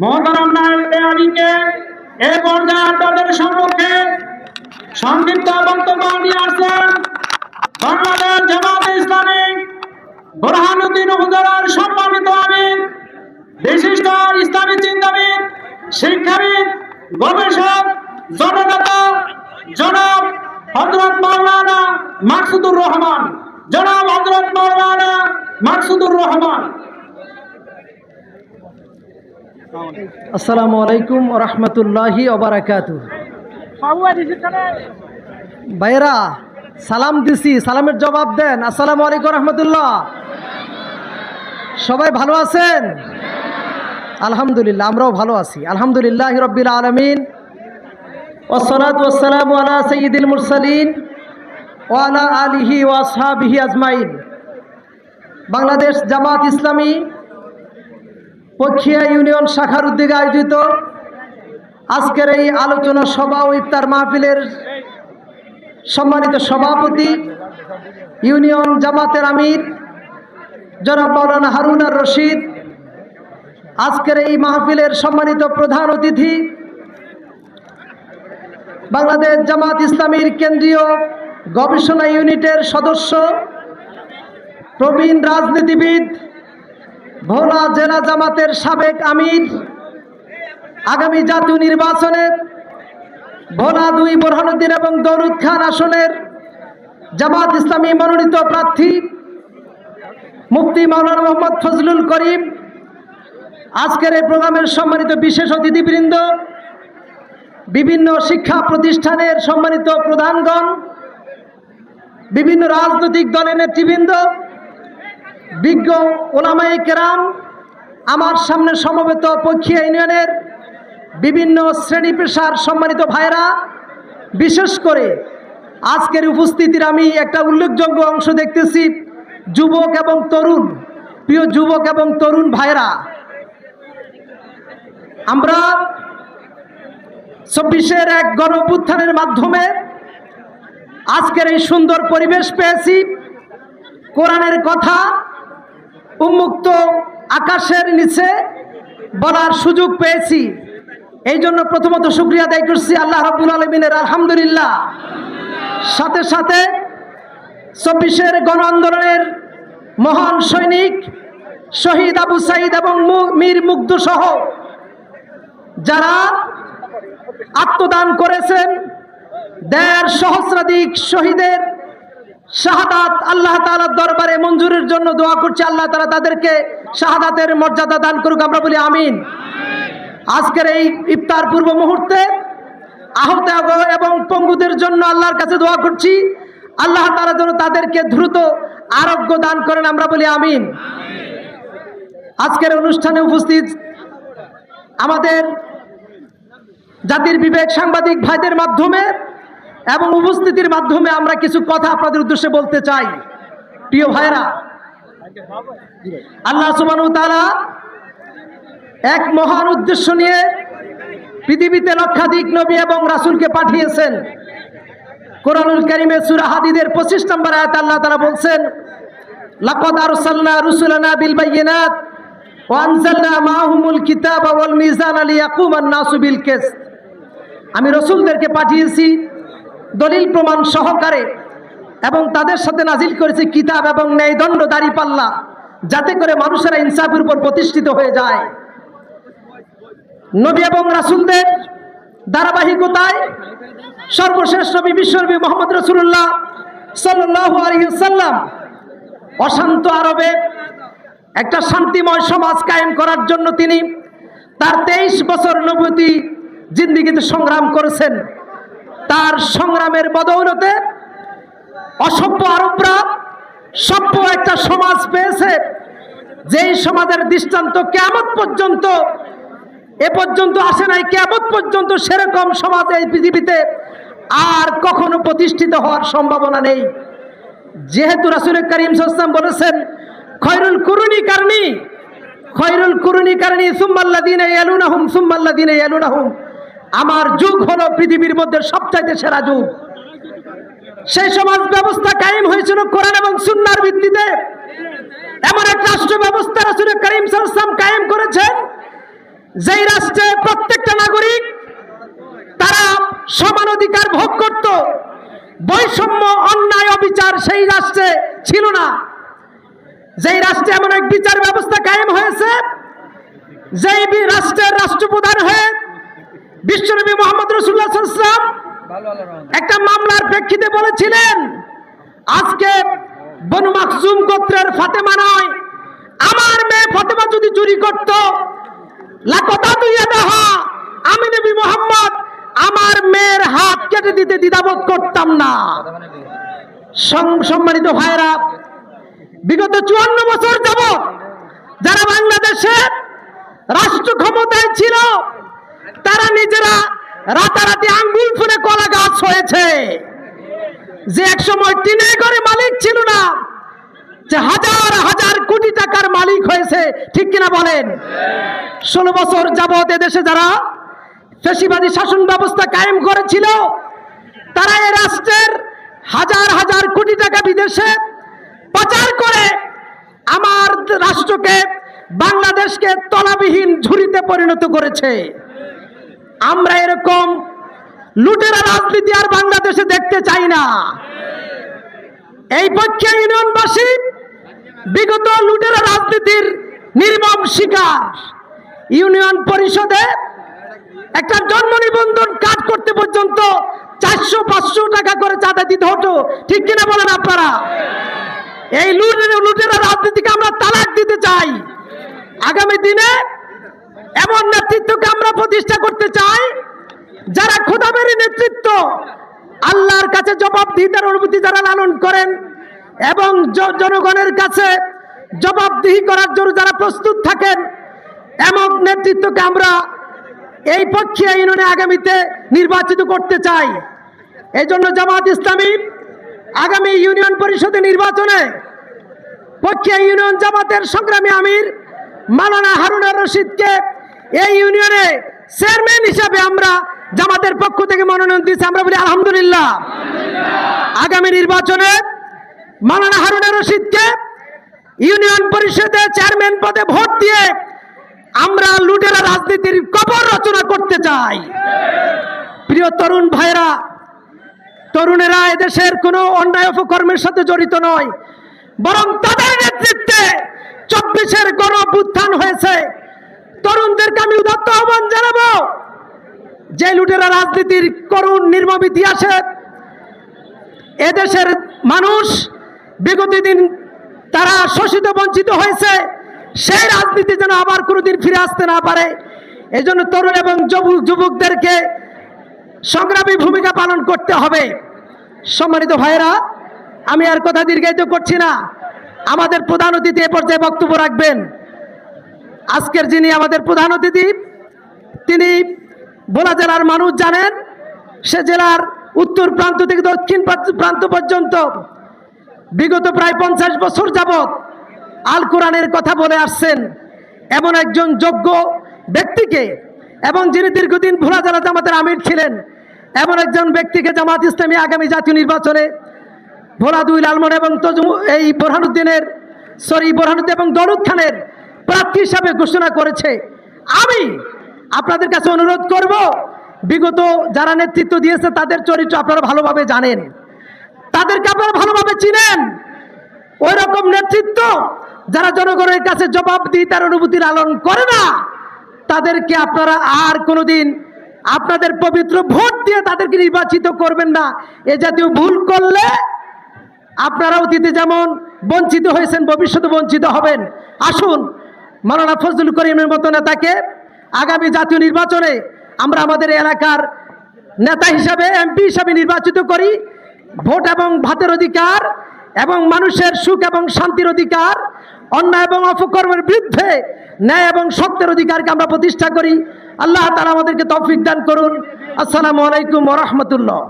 মহতারাম নায়েব আলীকে এ পর্যায়ে আপনাদের সম্মুখে বক্তব্য নিয়ে আসছেন বাংলাদেশ জামাত ইসলামী বোরহানুদ্দিন সম্মানিত আমির, বিশিষ্ট ইসলামী চিন্তাবিদ, শিক্ষাবিদ, গবেষক, জননেতা, জনাব হজরত মাওলানা মাকসুদুর রহমান। জনাব হজরত মাওলানা মাকসুদুর রহমান। আসসালামু আলাইকুম রহমতুল্লাহি সালাম দিছি, সালামের জবাব দেন। আসসালামু আলাইকুম রহমতুল্লাহ। সবাই ভালো আছেন? আলহামদুলিল্লাহ, আমরাও ভালো আছি। আলহামদুলিল্লাহ রব্বিল আলমিন। ওসলাত আলা সঈদুল মুরসালিন ওয়ালা আলিহি ওয়াসহাবিহি আজমাইন। বাংলাদেশ জামাত ইসলামী পক্ষিয়া ইউনিয়ন শাখার উদ্যোগে আয়োজিত আজকের এই আলোচনা সভা ও ইফতার মাহফিলের সম্মানিত সভাপতি ইউনিয়ন জামাতের আমির জনাব মৌলানা হারুনার রশিদ। আজকের এই মাহফিলের সম্মানিত প্রধান অতিথি বাংলাদেশ জামাত ইসলামীর কেন্দ্রীয় গবেষণা ইউনিটের সদস্য, প্রবীণ রাজনীতিবিদ ভোলা জেলা জামাতের সাবেক আমির, আগামী জাতীয় নির্বাচনে ভোলা দুই বোরহানুদ্দিন এবং দৌলুদ খান আসনের জামাত ইসলামী মনোনীত প্রার্থী মুফতি মাওলানা মোহাম্মদ ফজলুল করিম। আজকের এই প্রোগ্রামের সম্মানিত বিশেষ অতিথিবৃন্দ, বিভিন্ন শিক্ষা প্রতিষ্ঠানের সম্মানিত প্রধানগণ, বিভিন্ন রাজনৈতিক দলের নেতৃবৃন্দ বিজ্ঞ ওলামাই কেরাম, আমার সামনে সমবেত পক্ষিয়া ইউনিয়নের বিভিন্ন শ্রেণি পেশার সম্মানিত ভাইরা বিশেষ করে আজকের উপস্থিতির আমি একটা উল্লেখযোগ্য অংশ দেখতেছি, যুবক এবং তরুণ, প্রিয় যুবক এবং তরুণ ভাইরা আমরা চব্বিশের এক গণ মাধ্যমে আজকের এই সুন্দর পরিবেশ পেয়েছি। কোরআনের কথা উন্মুক্ত আকাশের নিচে বলার সুযোগ পেয়েছি। এই জন্য প্রথমত শুক্রিয়া আদায় করছি আল্লাহ রাবুল আলমিনের আলহামদুলিল্লাহ। সাথে সাথে চব্বিশের গণ আন্দোলনের মহান সৈনিক শহীদ আবু সাইদ এবং মীর মুগ্ধ সহ যারা আত্মদান করেছেন, দেড় সহস্রাধিক শহীদের শাহাদাত আল্লাহ তাআলার দরবারে মঞ্জুরের জন্য দোয়া করছি। আল্লাহ তাআলা তাদেরকে শাহাদাতের মর্যাদা দান করুক, আমরা বলি আমিন। আজকের এই ইফতার পূর্ব মুহূর্তে আহত এবং পঙ্গুদের জন্য আল্লাহর কাছে দোয়া করছি। আল্লাহ তাআলা যেন তাদেরকে দ্রুত আরোগ্য দান করেন, আমরা বলি আমিন। আজকের অনুষ্ঠানে উপস্থিত আমাদের জাতির বিবেক সাংবাদিক ভাইদের মাধ্যমে এবং উপস্থিতির মাধ্যমে আমরা কিছু কথা আপনাদের উদ্দেশ্যে বলতে চাই। প্রিয় ভাইরা আল্লাহ সুবানু তারা এক মহান উদ্দেশ্য নিয়ে পৃথিবীতে লক্ষাধিক নবী এবং রাসূলকে পাঠিয়েছেন। কোরআনুল করিমে সূরা হাদিদের পঁচিশ নম্বর আয়াত আল্লাহ তারা বলছেন নাসু বিল আমি রসুলদেরকে পাঠিয়েছি দলিল প্রমাণ সহকারে এবং তাদের সাথে নাজিল করেছে কিতাব এবং ন্যায়দণ্ড দাড়ি পাল্লা, যাতে করে মানুষেরা ইনসাফের উপর প্রতিষ্ঠিত হয়ে যায়। নবী এবং রাসুলদের ধারাবাহিকতায় সর্বশেষ নবী বিশ্বনবী মোহাম্মদ রসুল্লাহ সাল্লাহ আলহিসাল্লাম অশান্ত আরবে একটা শান্তিময় সমাজ কায়েম করার জন্য তিনি তার তেইশ বছর নবতী জিন্দিগিতে সংগ্রাম করেছেন। তার সংগ্রামের বদৌলতে অসভ্য আরবরা সভ্য একটা সমাজ পেয়েছে, যেই সমাজের দৃষ্টান্ত কেমন পর্যন্ত, এ পর্যন্ত আসে নাই কেমন পর্যন্ত সেরকম সমাজ এই পৃথিবীতে আর কখনো প্রতিষ্ঠিত হওয়ার সম্ভাবনা নেই। যেহেতু রাসুল করিম সাল্লাম বলেছেন খয়রুল কুরুনি কারণী খয়রুল কুরুনি কারণী সুম্মাল্লাদিনে ইয়ালুনাহুম সুম্মাল্লাদিনে ইয়ালুনাহুম। আমার যুগ হলো পৃথিবীর মধ্যে সবচাইতে সেরা যুগ। সেই সমাজ ব্যবস্থা কায়েম হয়েছিল কোরআন এবং সুন্নার ভিত্তিতে। এমন এক রাষ্ট্র ব্যবস্থা রাসূল করিম ওয়াসাল্লাম কায়েম করেছেন, যেই রাষ্ট্রে প্রত্যেকটা নাগরিক তারা সমান অধিকার ভোগ করত। বৈষম্য, অন্যায়, অবিচার সেই রাষ্ট্রে ছিল না। যেই রাষ্ট্রে এমন এক বিচার ব্যবস্থা কায়েম হয়েছে, যেই রাষ্ট্রের রাষ্ট্রপ্রধান হয়ে বিশ্বনবী মোহাম্মদ রসুল্লাহ সাল্লাম একটা মামলার প্রেক্ষিতে বলেছিলেন আজকে বনু মাকজুম গোত্রের ফাতেমা নয় আমার মেয়ে ফাতেমা যদি চুরি করত লাকতা তুই দেহা আমি নবী মোহাম্মদ আমার মেয়ের হাত কেটে দিতে দ্বিধাবোধ করতাম না। সং- সম্মানিত ভাইরা বিগত চুয়ান্ন বছর যাব যারা বাংলাদেশে রাষ্ট্র ক্ষমতায় ছিল তারা নিজেরা রাতারাতি আঙ্গুল ফুলে কলা গাছ হয়েছে। যে এক সময় টিনে করে মালিক ছিল না, যে হাজার হাজার কোটি টাকার মালিক হয়েছে, ঠিক কিনা বলেন? ষোলো বছর যাবৎ এদেশে যারা ফেসিবাদী শাসন ব্যবস্থা কায়েম করেছিল, তারা এই রাষ্ট্রের হাজার হাজার কোটি টাকা বিদেশে পাচার করে আমার রাষ্ট্রকে, বাংলাদেশকে তলাবিহীন ঝুড়িতে পরিণত করেছে। আমরা এরকম লুটেরা রাজনীতি আর বাংলাদেশে দেখতে চাই না। এই পক্ষে ইউনিয়নবাসী বিগত লুটেরা রাজনীতির নির্মম শিকার। ইউনিয়ন পরিষদে একটা জন্ম নিবন্ধন কাজ করতে পর্যন্ত চারশো পাঁচশো টাকা করে চাঁদা দিতে হতো। ঠিক কিনা বলেন আপনারা? এই লুটের লুটেরা রাজনীতিকে আমরা তালাক দিতে চাই। আগামী দিনে এমন নেতৃত্বকে আমরা প্রতিষ্ঠা করতে চাই, যারা খোদাবেরি নেতৃত্ব, আল্লাহর কাছে জবাবদিহিতার অনুভূতি যারা লালন করেন এবং জনগণের কাছে জবাবদিহি করার জন্য যারা প্রস্তুত থাকেন, এমন নেতৃত্বকে আমরা এই পক্ষে ইউনিয়নে আগামীতে নির্বাচিত করতে চাই। এই জন্য জামাত ইসলামী আগামী ইউনিয়ন পরিষদের নির্বাচনে পক্ষে ইউনিয়ন জামাতের সংগ্রামী আমির মালানা হারুনা রশিদকে এই ইউনিয়নে চেয়ারম্যান হিসাবে আমরা জামাতের পক্ষ থেকে মনোনয়ন দিয়েছি, আমরা বলি আলহামদুলিল্লাহ। আগামী নির্বাচনে মালানা হারুনা রশিদকে ইউনিয়ন পরিষদে চেয়ারম্যান পদে ভোট দিয়ে আমরা লুটেরা রাজনীতির কবর রচনা করতে চাই। প্রিয় তরুণ ভাইরা তরুণেরা এদেশের কোনো অন্যায় অপকর্মের সাথে জড়িত নয়, বরং তাদের নেতৃত্বে চব্বিশের গণ হয়েছে। তরুণদেরকে আমি উদাত্ত আহ্বান জানাব। যে লুটেরা রাজনীতির করুণ নির্মম ইতিহাসে এদেশের মানুষ বিগত দিন তারা শোষিত, বঞ্চিত হয়েছে, সেই রাজনীতি যেন আবার কোনোদিন ফিরে আসতে না পারে। এই জন্য তরুণ এবং যুবক যুবকদেরকে সংগ্রামী ভূমিকা পালন করতে হবে। সম্মানিত ভাইয়েরা, আমি আর কথা দীর্ঘায়িত করছি না। আমাদের প্রধান অতিথি এ পর্যায়ে বক্তব্য রাখবেন। আজকের যিনি আমাদের প্রধান অতিথি, তিনি ভোলা জেলার মানুষ জানেন, সে জেলার উত্তর প্রান্ত থেকে দক্ষিণ প্রান্ত- পর্যন্ত বিগত প্রায় পঞ্চাশ বছর যাবৎ আল কোরআনের কথা বলে আসছেন। এমন একজন যোগ্য ব্যক্তিকে এবং যিনি দীর্ঘদিন ভোলা জেলা জামাতের আমির ছিলেন, এমন একজন ব্যক্তিকে জামাত ইসলামী আগামী জাতীয় নির্বাচনে ভোলা দুই লালমন এবং তজু- এই বোরহানুদ্দিনের, সরি, বোরহানুদ্দিন এবং দরুদ খানের প্রার্থী হিসাবে ঘোষণা করেছে। আমি আপনাদের কাছে অনুরোধ করব, বিগত যারা নেতৃত্ব দিয়েছে তাদের চরিত্র আপনারা ভালোভাবে জানেন। তাদেরকে আপনারা ভালোভাবে চিনেন। ওই রকম নেতৃত্ব যারা জনগণের কাছে জবাবদিহি তার অনুভূতি লালন করে না, তাদেরকে আপনারা আর কোনোদিন আপনাদের পবিত্র ভোট দিয়ে তাদেরকে নির্বাচিত করবেন না। এ জাতীয় ভুল করলে আপনারা অতীতে যেমন বঞ্চিত হয়েছেন, ভবিষ্যতে বঞ্চিত হবেন। আসুন মালানা ফজলুল করিমের মতো নেতাকে আগামী জাতীয় নির্বাচনে আমরা আমাদের এলাকার নেতা হিসাবে, এমপি হিসাবে নির্বাচিত করি। ভোট এবং ভাতের অধিকার এবং মানুষের সুখ এবং শান্তির অধিকার, অন্যায় এবং অপকর্মের বিরুদ্ধে ন্যায় এবং সত্যের অধিকারকে আমরা প্রতিষ্ঠা করি। আল্লাহ তালা আমাদেরকে তৌফিক দান করুন। আসসালামু আলাইকুম ওরহমতুল্লাহ